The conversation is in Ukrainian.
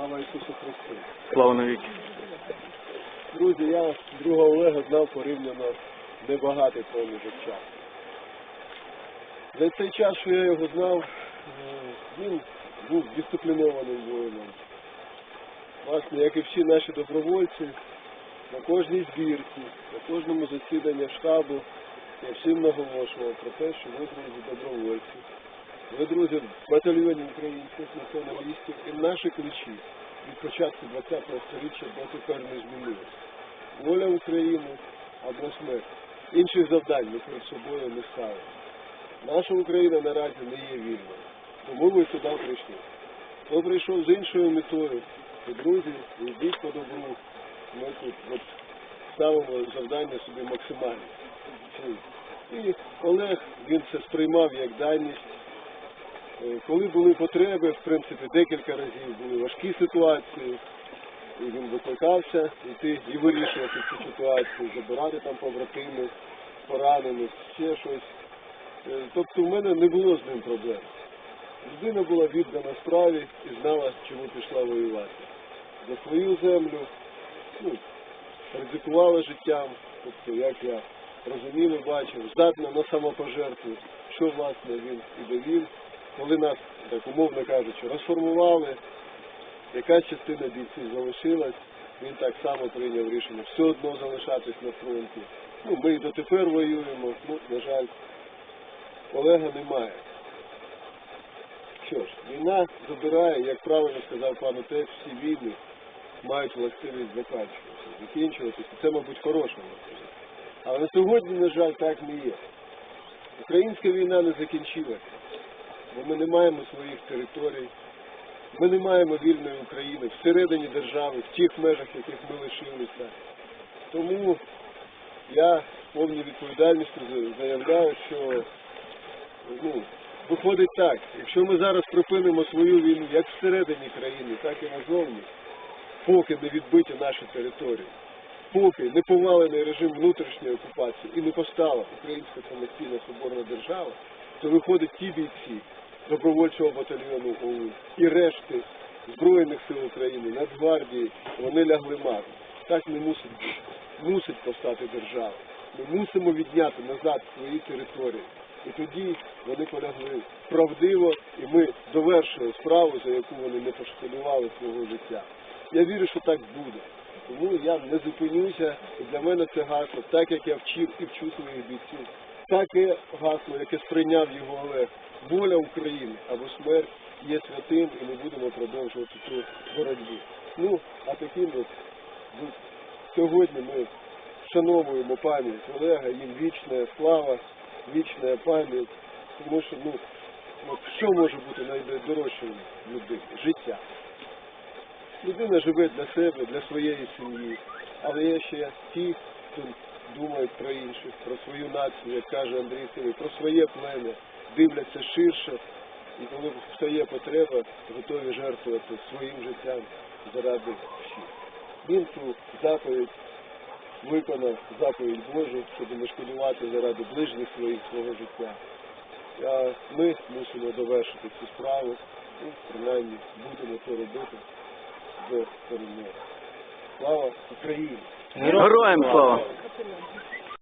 Слава Ісусу Христу. Слава навіки. Друзі, я друга Олега знав порівняно небагатий проміжок часу. За цей час, що я його знав, е, він був дисциплінованим воїном. Власне, як і всі наші добровольці, на кожній збірці, на кожному засіданні штабу я всім наголошував про те, що ви, друзі, добровольці, ви, друзі, батальйоні українських націоналістів і наші ключі від початку ХХ століття до тепер не змінилися. Воля України або смерть. Інших завдань ми перед собою не ставимо. Наша Україна наразі не є вільною. Тому ми сюди прийшли. Хто прийшов з іншою метою, то друзі, йдіть по добру. Ми тут от ставимо завдання собі максимальне. І Олег він це сприймав як даність. Е, Коли були потреби, в принципі, декілька разів були важкі ситуації, і він викликався йти і вирішувати ці ситуації, забирати там побратимів, поранених, ще щось. Е, Тобто в мене не було з ним проблем. Людина була віддана справі і знала, чому пішла воювати. За свою землю, ну, ризикувала життям, тобто, як я розумів і бачив, здатна на самопожертву, що власне він і довів, коли нас, так умовно кажучи, розформували, якась частина бійців залишилась, він так само прийняв рішення все одно залишатись на фронті. Ну, ми і дотепер воюємо, ну, на жаль, Олега немає. Що ж, війна забирає, як правильно сказав пан отець, всі війни мають властивість закінчуватися, закінчуватися. Це, мабуть, хороша властивість. Але на сьогодні, на жаль, так не є. Українська війна не закінчилася, бо ми не маємо своїх територій, ми не маємо вільної України всередині держави, в тих межах, яких ми лишилися. Тому я з повною відповідальністю заявляю, що ну, виходить так, якщо ми зараз припинимо свою війну як всередині країни, так і назовні, поки не відбиті наші території, поки не повалений режим внутрішньої окупації і не постала Українська самостійна соборна держава, то виходить ті бійці добровольчого батальйону ОУН і решти Збройних сил України, Нацгвардії, вони лягли марно. Так не мусить бути. Мусить постати держава. Ми мусимо відняти назад свої території. І тоді вони полягли правдиво, і ми довершили справу, за яку вони не пошкодували свого життя. Я вірю, що так буде. Тому я не зупинюся, і для мене це гасло, так як я вчив і вчу своїх бійців, таке гасло, яке сприйняв його Олег, воля України або смерть є святим, і ми будемо продовжувати цю боротьбу. Ну, а таким от ну, сьогодні ми вшановуємо пам'ять Олега, їм вічна слава, вічна пам'ять, тому що ну, що може бути найдорожчим в? Життя. Людина живе для себе, для своєї сім'ї, але є ще ті, хто думають про інших, про свою націю, як каже Андрій Сивий, про своє плем'я, дивляться ширше, і коли встає потреба, готові жертвувати своїм життям заради всіх. Він цю заповідь виконав заповідь Божу, щоб не шкодувати заради ближніх своїх свого життя. А ми мусимо довершити цю справу, і принаймні будемо це робити до перемоги. Слава Україні! Героям слава!